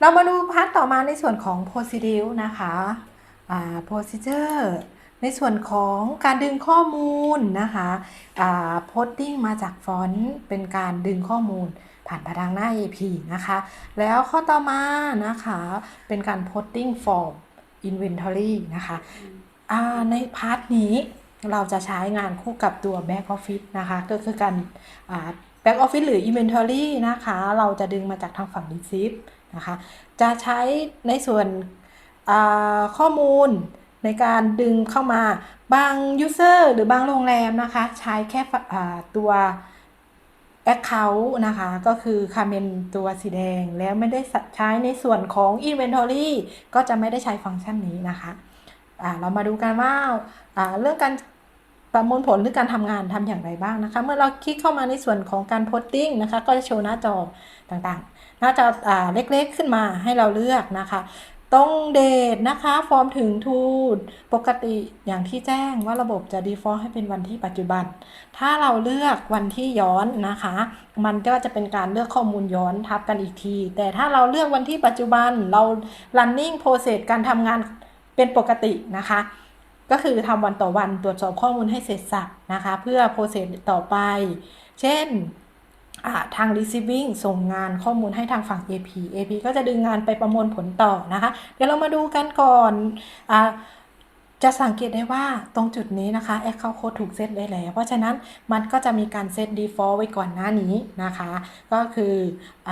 เรามาดูพาร์ทต่อมาในส่วนของ procedure นะคะ procedure ในส่วนของการดึงข้อมูลนะคะ posting มาจากฟอนต์เป็นการดึงข้อมูลผ่านพทางหน้า AP นะคะ แล้วข้อต่อมานะคะ เป็นการ posting form inventory นะคะในพาร์ทนี้เราจะใช้งานคู่กับตัว back office นะคะ ก็คือการ back office หรือ inventory นะคะ เราจะดึงมาจากทางฝั่ง receive นะคะ จะใช้ในส่วนข้อมูลในการดึงเข้ามาบาง user หรือบางโรงแรมนะคะ ใช้แค่ตัว Account นะคะ ก็คือคาเมนตัวสีแดงแล้วไม่ได้ใช้ในส่วนของ Inventory ก็จะไม่ได้ใช้ฟังก์ชันนี้นะคะเรามาดูกันว่าอ่าเรื่องการ ประมวลผลหรือการทำงานทำอย่างไรบ้างนะคะ เมื่อเราคลิกเข้ามาในส่วนของการ posting นะคะ ก็จะโชว์หน้าจอต่างๆ หน้าจออเล็กๆขึ้นมาให้เราเลือกนะคะตรงเดทนะคะ ฟอร์มถึงทูดปกติอย่างที่แจ้งว่าระบบจะ default ให้เป็นวันที่ปัจจุบัน ถ้าเราเลือกวันที่ย้อนนะคะ มันก็จะเป็นการเลือกข้อมูลย้อนทับกันอีกที แต่ถ้าเราเลือกวันที่ปัจจุบันเรา running process การทำงานเป็นปกตินะคะ ก็คือทำวันต่อวันตรวจสอบข้อมูลให้เสร็จสับนะคะ เพื่อ process ต่อไป เช่นทาง receiving ส่งงานข้อมูลให้ทางฝั่ง AP AP ก็จะดึงงานไปประมวลผลต่อนะคะ เดี๋ยวเรามาดูกันก่อนอจะสังเกตได้ว่าตรงจุดนี้นะคะ Account Code ถูกเซตไว้แล้ว เพราะฉะนั้นมันก็จะมีการเซต default ไว้ก่อนหน้านี้นะคะ ก็คืออ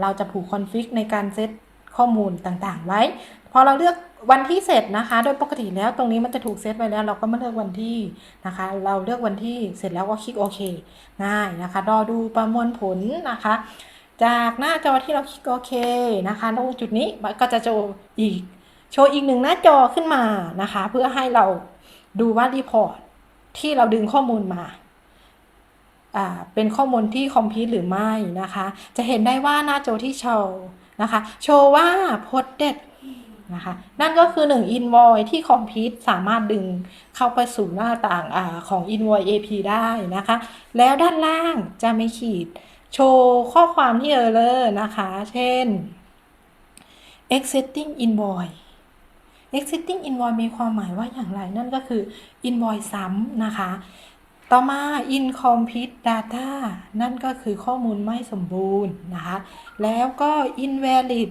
เราจะผูกคอนฟิกในการเซตข้อมูลต่างๆ ไว้ พอเราเลือก วันที่เสร็จนะคะ โดยปกติแล้วตรงนี้มันจะถูกเซตไว้แล้ว เราก็มาเลือกวันที่นะคะ เราเลือกวันที่เสร็จแล้วก็คลิกโอเคง่ายนะคะรอดูประมวลผลนะคะ จากหน้าจอที่เราคลิกโอเคนะคะตรงจุดนี้ก็จะโชว์อีกโชว์อีกหนึ่งหน้าจอขึ้นมานะคะ เพื่อให้เราดูว่ารีพอร์ตที่เราดึงข้อมูลมาอ่าเป็นข้อมูลที่คอมพิวต์หรือไม่นะคะ จะเห็นได้ว่าหน้าจอที่โชว์นะคะ โชว์ว่าโพสเด็ด นะคะ นั่นก็คือ 1 invoice ที่คอมพิวสามารถดึงเข้าไปสู่หน้าต่างอของ invoice AP ได้นะคะ แล้วด้านล่างจะไม่ขีดโชว์ข้อความที่เออเลอร์นะคะ เช่น exiting invoice exiting invoice มีความหมายว่าอย่างไร นั่นก็คือ invoice ซ้ำนะคะ ต่อมา incomplete data นั่นก็คือข้อมูลไม่สมบูรณ์นะคะ แล้วก็ invalid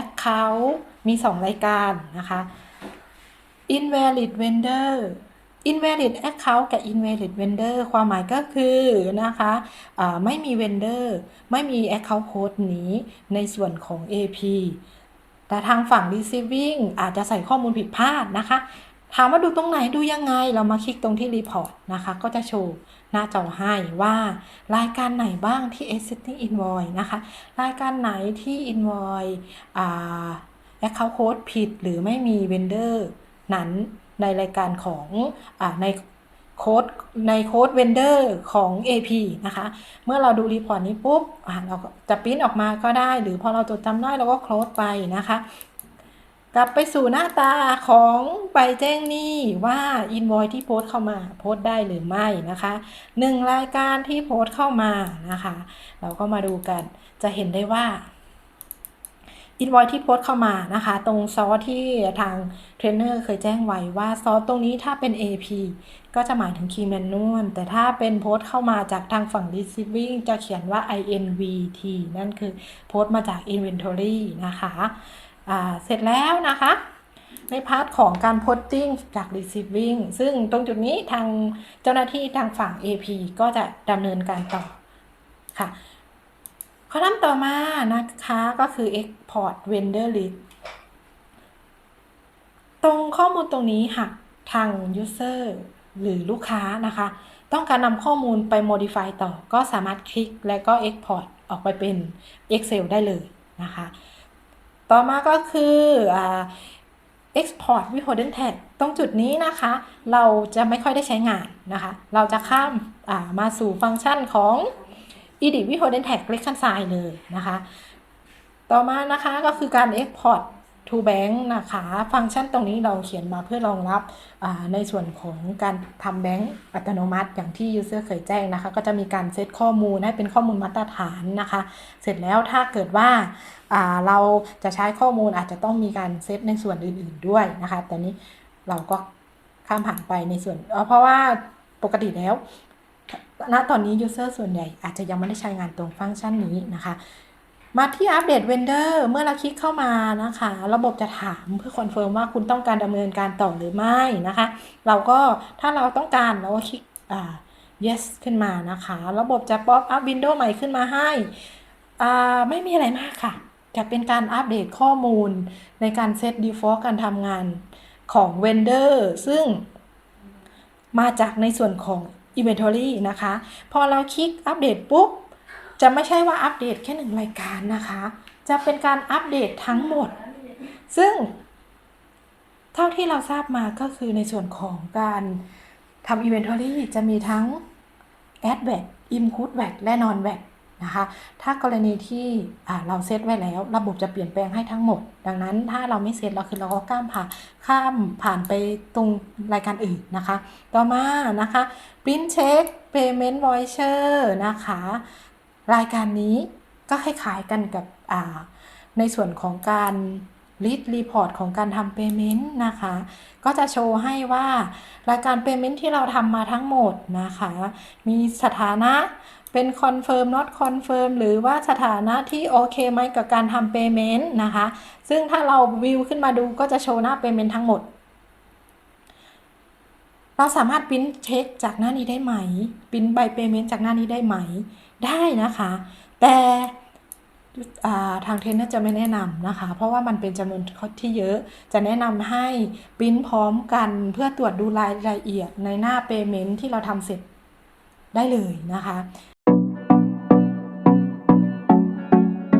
account มี 2 รายการนะคะ invalid vendor invalid account กับ invalid vendor ความหมายก็คือนะคะอ่าไม่มี vendor ไม่มี account code นี้ในส่วนของ AP แต่ทางฝั่ง receiving อาจจะใส่ข้อมูลผิดพลาดนะคะ ถามว่าดูตรงไหนดูยังไง เรามาคลิกตรงที่ report นะคะ ก็จะโชว์หน้าจอให้ว่ารายการไหนบ้างที่ existing invoice นะคะ รายการไหนที่ invoice อ่า account code ผิดหรือไม่มี vendor นั้นในรายการของอในโค้ดในโค้ด vendor ของ AP นะคะ เมื่อเราดูรีพอร์ตนี้ปุ๊บเราจะปริ้นออกมาก็ได้ หรือพอเราจดจำได้เราก็ close ไปนะคะ กลับไปสู่หน้าตาของใบแจ้งหนี้ว่า invoice ที่โพสต์เข้ามาโพสต์ได้หรือไม่นะคะหนึ่งรายการที่โพสต์เข้ามานะคะ เราก็มาดูกันจะเห็นได้ว่า invoice ที่โพสต์เข้ามานะคะ ตรงซอสที่ทางเทรนเนอร์เคยแจ้งไว้ว่าซอสตรงนี้ถ้าเป็น AP ก็จะหมายถึง key manual แต่ถ้าเป็นโพสต์เข้ามาจากทางฝั่ง receiving จะเขียนว่า invt นั่นคือโพสต์มาจาก inventory นะคะอ่าเสร็จแล้วนะคะในพาร์ทของการ posting จาก receiving ซึ่งตรงจุดนี้ทางเจ้าหน้าที่ทางฝั่ง AP ก็จะดำเนินการต่อค่ะ ข้อน้ำต่อมานะคะก็คือ export vendor list ตรงข้อมูลตรงนี้หากทาง user หรือลูกค้านะคะ ต้องการนำข้อมูลไป modify ต่อก็สามารถคลิกและก็ export ออกไปเป็น Excel ได้เลยนะคะ ต่อมาก็คืออ export with hidden tag ตรงจุดนี้นะคะ เราจะไม่ค่อยได้ใช้งานนะคะ เราจะข้ามามาสู่ฟังก์ชันของ edit with hidden tag เล็กขั้นซ้ายเลยนะคะ ต่อมานะคะก็คือการ export to bank นะคะ ฟังก์ชันตรงนี้เราเขียนมาเพื่อรองรับในส่วนของการทำแบงก์อัตโนมัติอย่างที่ user เคยแจ้งนะคะ ก็จะมีการเซตข้อมูลให้เป็นข้อมูลมาตรฐานนะคะ เสร็จแล้วถ้าเกิดว่าาเราจะใช้ข้อมูลอาจจะต้องมีการเซตในส่วนอื่น ๆด้วยนะคะแต่นี้เราก็ข้ามผ่านไปในส่วนเเพราะว่าปกติแล้ว ณตอนนี้ user ส่วนใหญ่อาจจะยังไม่ได้ใช้งานตรงฟังก์ชันนี้นะคะ มาที่อัปเดต Vendor เมื่อเราคลิกเข้ามานะคะ ระบบจะถามเพื่อคอนเฟิร์มว่าคุณต้องการดำเนินการต่อหรือไม่นะคะ เราก็ถ้าเราต้องการเราก็คลิก yes ขึ้นมานะคะ ระบบจะป๊อปอัพวินโดว์ใหม่ขึ้นมาให้อ่าไม่มีอะไรมากค่ะ จะเป็นการอัปเดตข้อมูลในการเซต default การทำงานของ Vendor ซึ่งมาจากในส่วนของ Inventory นะคะ พอเราคลิกอัปเดตปุ๊บ จะไม่ใช่ว่าอัปเดตแค่หนึ่งรายการนะคะ จะเป็นการอัปเดตทั้งหมด ซึ่ง เท่าที่เราทราบมาก็คือในส่วนของการทำ Inventory จะมีทั้ง a d VAT i m c u d VAT และ Non VAT นะคะ ถ้ากรณีที่เราเซตไว้แล้ว ระบบจะเปลี่ยนแปลงให้ทั้งหมด ดังนั้นถ้าเราไม่เซตเราคือเราก็ข้ามผ่านข้ามผ่านไปตรงรายการอื่นนะคะ ต่อมานะคะ Print Check Payment Voucher นะคะ รายการนี้ก็คล้ายๆกันกับในส่วนของการรีดรีพอร์ตของการทำ Payment นะคะ ก็จะโชว์ให้ว่ารายการ Payment ที่เราทำมาทั้งหมดนะคะ มีสถานะ เป็น confirm not confirm หรือว่าสถานะที่โอเคไหมกับการทำ payment นะคะ ซึ่งถ้าเราวิวขึ้นมาดูก็จะโชว์หน้า payment ทั้งหมด เราสามารถปริ้นเช็คจากหน้านี้ได้ไหมปริ้นใบ payment จากหน้านี้ได้ไหม ได้นะคะ แต่ทางเทรนเนอร์จะไม่แนะนำนะคะ เพราะว่ามันเป็นจำนวนที่เยอะจะแนะนำให้ปริ้นพร้อมกันเพื่อตรวจดูรายละเอียดในหน้า payment ที่เราทำเสร็จได้เลยนะคะ